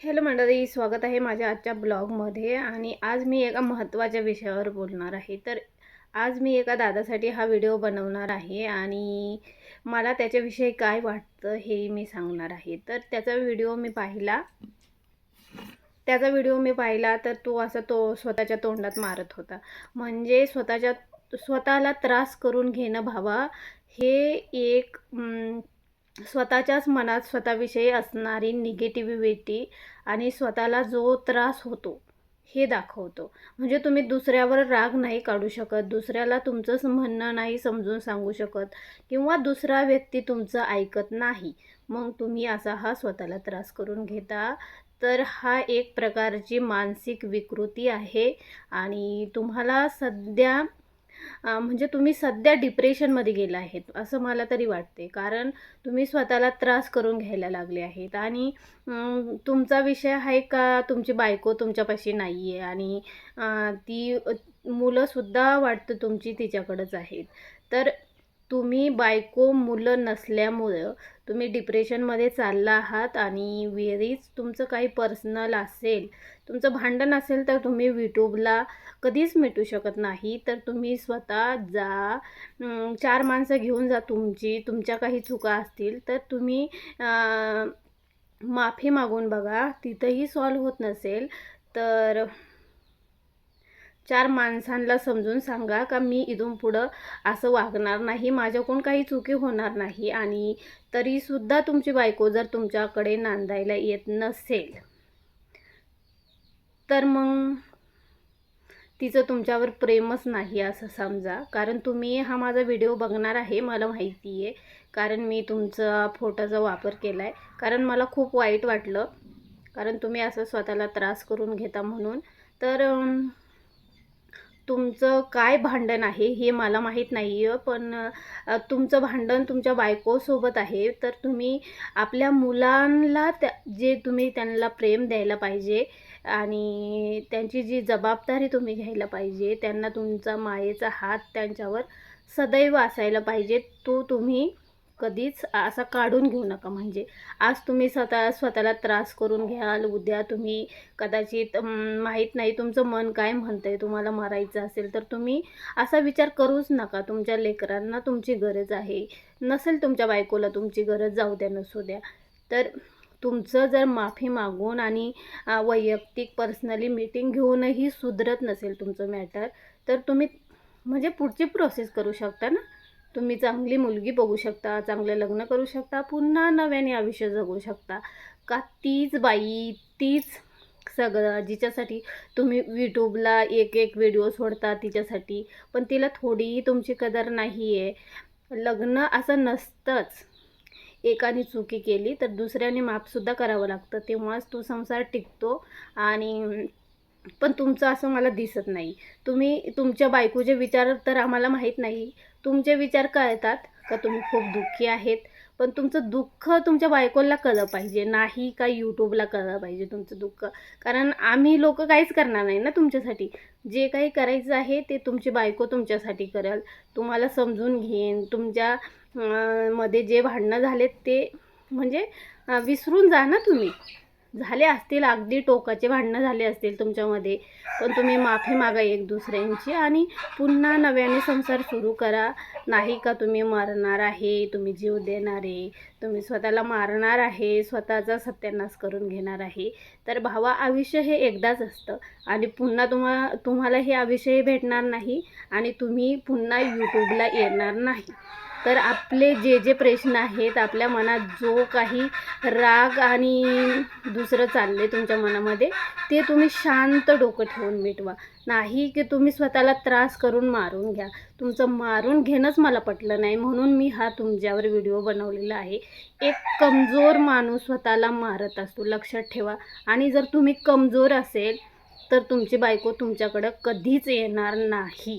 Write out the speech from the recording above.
Hello मंडळी स्वागत आहे माझ्या आजच्या ब्लॉगमध्ये. आणि आज मी एका महत्त्वाच्या विषयावर बोलणार आहे. तर आज मी एका दादासाठी हा व्हिडिओ बनवणार आहे आणि मला त्याच्याविषयी काय वाटतं हे मी सांगणार आहे. तर त्याचा व्हिडिओ मी पाहिला. त्याचा व्हिडिओ मी पाहिला तर तो असा तो स्वतःच्या तोंडात मारत होता. म्हणजे स्वतःच्या स्वतःला त्रास करून घेणं भावा हे एक स्वतःच्याच मनात स्वतःविषयी असणारी निगेटिव्हिटी आणि स्वतःला जो त्रास होतो हे दाखवतो. म्हणजे तुम्ही दुसऱ्यावर राग नाही काढू शकत दुसऱ्याला तुमचंच म्हणणं नाही समजून सांगू शकत किंवा दुसरा व्यक्ती तुमचं ऐकत नाही मग तुम्ही असा हा स्वतःला त्रास करून घेता. तर हा एक प्रकारची मानसिक विकृती आहे आणि तुम्हाला सध्या म्हणजे तुम्ही सध्या डिप्रेशनमध्ये गेला आहेत असं मला तरी वाटते कारण तुम्ही स्वतःला त्रास करून घ्यायला लागले आहेत. आणि तुमचा विषय आहे का तुमची बायको तुमच्यापाशी नाही आहे आणि ती मुलंसुद्धा वाटतं तुमची तिच्याकडंच आहेत. तर तुम्ही बायको मुलं नसल्यामुळं तुम्ही डिप्रेशनमध्ये चालला आहात आणि वेरीज तुमचं काही पर्सनल असेल तुमचं भांडण असेल तर तुम्ही यूट्यूबला कधीच मिटू शकत नाही. तर तुम्ही स्वतः जा चार माणसं घेऊन जा तुमची तुमच्या काही चुका असतील तर तुम्ही माफी मागून बघा. तिथंही सॉल्व होत नसेल तर चार माणसांना समजून सांगा का मी इथून पुढं असं वागणार नाही माझ्याकडून काही चुकी होणार नाही आणि तरीसुद्धा तुमची बायको जर तुमच्याकडे नांदायला येत नसेल तर मग तिचं तुमच्यावर प्रेमच नाही असं समजा. कारण तुम्ही हा माझा व्हिडिओ बघणार आहे मला माहिती आहे. कारण मी तुमचा फोटोचा वापर केला आहे कारण मला खूप वाईट वाटलं. कारण तुम्ही असं स्वतःला त्रास करून घेता म्हणून. तर तुमचं काय भांडण आहे हे मला माहीत नाही आहे पण तुमचं भांडण तुमच्या बायकोसोबत आहे तर तुम्ही आपल्या मुलांना त्या जे तुम्ही त्यांना प्रेम द्यायला पाहिजे आणि त्यांची जी जबाबदारी तुम्ही घ्यायला पाहिजे त्यांना तुमचा मायेचा हात त्यांच्यावर सदैव असायला पाहिजे तो तुम्ही कधीच असा काढून घेऊ नका. म्हणजे आज तुम्ही स्वतः स्वतःला त्रास करून घ्याल उद्या तुम्ही कदाचित माहीत नाही तुमचं मन काय म्हणतंय तुम्हाला मारायचं असेल तर तुम्ही असा विचार करूच नका. तुमच्या लेकरांना तुमची गरज आहे. नसेल तुमच्या बायकोला तुमची गरज जाऊ द्या नसू द्या. तर तुमचं जर माफी मागून आणि वैयक्तिक पर्सनली मीटिंग घेऊनही सुधरत नसेल तुमचं मॅटर तर तुम्ही म्हणजे पुढची प्रोसेस करू शकता ना? तुम्ही चांगली मुलगी बघू शकता चांगलं लग्न करू शकता पुन्हा नव्याने आयुष्य जगू शकता. का तीच बाई तीच सगळं जिच्यासाठी तुम्ही यूट्यूबला एक एक व्हिडिओ सोडता तिच्यासाठी पण तिला थोडीही तुमची कदर नाही आहे लग्न असं नसतंच. एकाने चुकी केली तर दुसऱ्याने माफसुद्धा करावं लागतं. तेव्हाच तो संसार टिकतो आणि पण तुमचं असं मला दिसत नाही. तुम्ही तुमच्या बायकोचे विचार तर आम्हाला माहीत नाही. तुमचे विचार कळतात का तुम्ही खूप दुःखी आहेत? पण तुमचं दुःख तुमच्या बायकोला कळलं पाहिजे. नाही का यूट्यूबला कळलं पाहिजे तुमचं दुःख? कारण आम्ही लोक काहीच करणार नाही ना तुमच्यासाठी. जे काही करायचं आहे ते तुमची बायको तुमच्यासाठी करेल. तुम्हाला समजून घेईन. तुमच्या मध्ये जे भांडणं झालेत ते म्हणजे विसरून जा ना तुम्ही. झाले असतील अगदी टोकाचे भांडणं झाले असतील तुमच्यामध्ये पण तुम्ही माफी मागा एक दुसऱ्यांची आणि पुन्हा नव्याने संसार सुरू करा. नाही का तुम्ही मरणार आहे तुम्ही जीव देणार आहे तुम्ही स्वतःला मारणार आहे स्वतःचा सत्यानाश करून घेणार आहे. तर भावा आयुष्य हे एकदाच असतं आणि पुन्हा तुम्हा तुम्हाला हे आयुष्यही भेटणार नाही आणि तुम्ही पुन्हा यूट्यूबला येणार नाही. तर आपले जे जे प्रश्न आहेत आपल्या मनात जो काही राग आणि दुसरं चालले तुमच्या मनामध्ये ते तुम्ही शांत डोकं ठेवून मिटवा. नाही की तुम्ही स्वतःला त्रास करून मारून घ्या. तुमचं मारून घेणंच मला पटलं नाही म्हणून मी हा तुमच्यावर व्हिडिओ बनवलेला आहे. एक कमजोर माणूस स्वतःला मारत असतो लक्षात ठेवा. आणि जर तुम्ही कमजोर असेल तर तुमची बायको तुमच्याकडं कधीच येणार नाही.